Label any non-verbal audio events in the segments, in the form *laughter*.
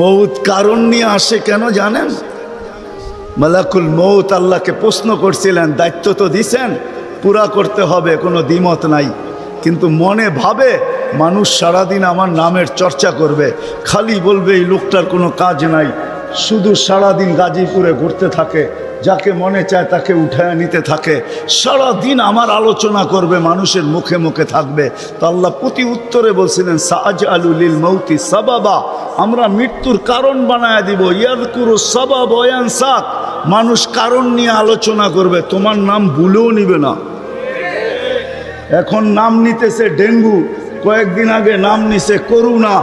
মৌত কারণ নিয়ে আসে কেন জানেন? মালাকুল মৌত আল্লাহকে প্রশ্ন করছিলেন, দায়িত্ব তো দিছেন, পুরা করতে হবে, কোনো দ্বিমত নাই। কিন্তু মনে ভাবে মানুষ সারাদিন আমার নামের চর্চা করবে, খালি বলবে এই লোকটার কোনো কাজ নাই। শুধু সারাদিন গাজীপুরে ঘুরতে থাকে, যাকে মনে চায় তাকে উঠায় নিতে থাকে। সারাদিন আমার আলোচনা করবে, মানুষের মুখে মুখে থাকবে। তো আল্লাহ প্রতি উত্তরে বলছিলেন সাজ আলুলিল মৌতি সাবাবা। আমরা মৃত্যুর কারণ বানায় দিব। ইয়াদকুরু সাবাব ওয়ান সাক মানুষ কারণ নিয়ে আলোচনা করবে, তোমার নাম ভুলেও নিবে না। এখন নাম নিতেছে ডেঙ্গু, কয়েকদিন আগে নাম নিছে করুণা,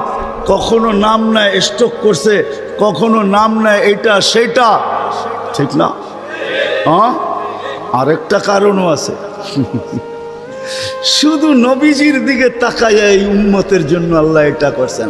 কখনো নাম নেয় স্ট্রোক করছে, কখনো নাম নেয় এটা সেটা ঠিক না? হ্যাঁ আরেকটা কারণও আছে। *laughs* শুধু নবীজির দিকে তাকাইয়া এই উম্মতের জন্য আল্লাহ এটা করছেন।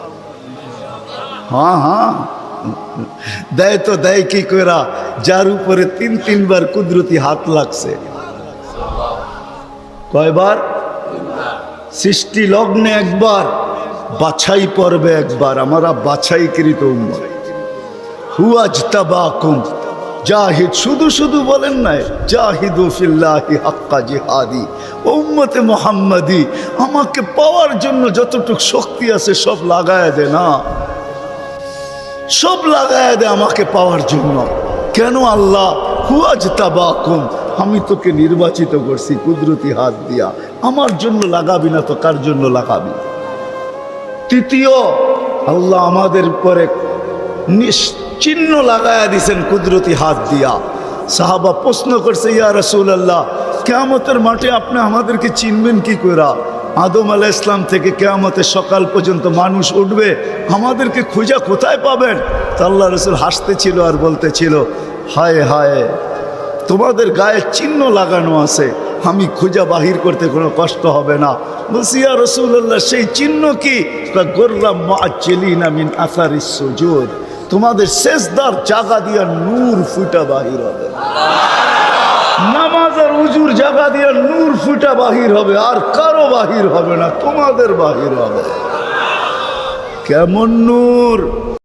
হ্যাঁ হ্যাঁ। দেয় তো দেয় কি করা যার উপরে তিন, তিনবার কুদরতি হাত লাগছে। কয়বার? সৃষ্টি লগ্নে একবার, বাছাই পর্বে একবার। আমরা বাছাইকৃত উম্মত। হুয়াজ তাবাকুম জাহিদ শুধু শুধু বলেন নাই, জাহিদু ফিল্লাহি হাক্কা জিহাদি। ও উম্মতে মোহাম্মদি, আমাকে পাওয়ার জন্য যতটুকু শক্তি আছে সব লাগায় দে না। সব লাগায় দে আমাকে পাওয়ার জন্য। কেন আল্লাহ? হুয়াজ তাবাকুম আমি তোকে নির্বাচিত করছি কুদরতি হাত দিয়া। আমার জন্য লাগাবি না তো কার জন্য লাগাবি? তৃতীয়, আল্লাহ আমাদের পরে চিহ্ন লাগায়া দিছেন কুদরতি হাত দিয়া। সাহাবা প্রশ্ন করছে, ইয়া রসুল আল্লাহ কেয়ামতের মাঠে আপনি আমাদেরকে চিনবেন কি করা আদম আলাহ ইসলাম থেকে কেয়ামতের সকাল পর্যন্ত মানুষ উঠবে, আমাদেরকে খুঁজা কোথায় পাবেন? তা আল্লাহ রসুল হাসতেছিল আর বলতেছিল, হায় হায়, তোমাদের গায়ে চিহ্ন লাগানো আছে, আমি খুঁজা বাহির করতে কোনো কষ্ট হবে না। বলছি, ইয়া রসুল্লাহ সেই চিহ্ন কি? গোর্রাম মা চেলিনা আসার সুজুদ, তোমাদের শেষদার জাগা দিয়া নূর ফুটা বাহির হবে। নামাজ আর উজুর জায়গা দিয়ে নূর ফুটা বাহির হবে, আর কারও বাহির হবে না, তোমাদের বাহির হবে। কেমন নূর?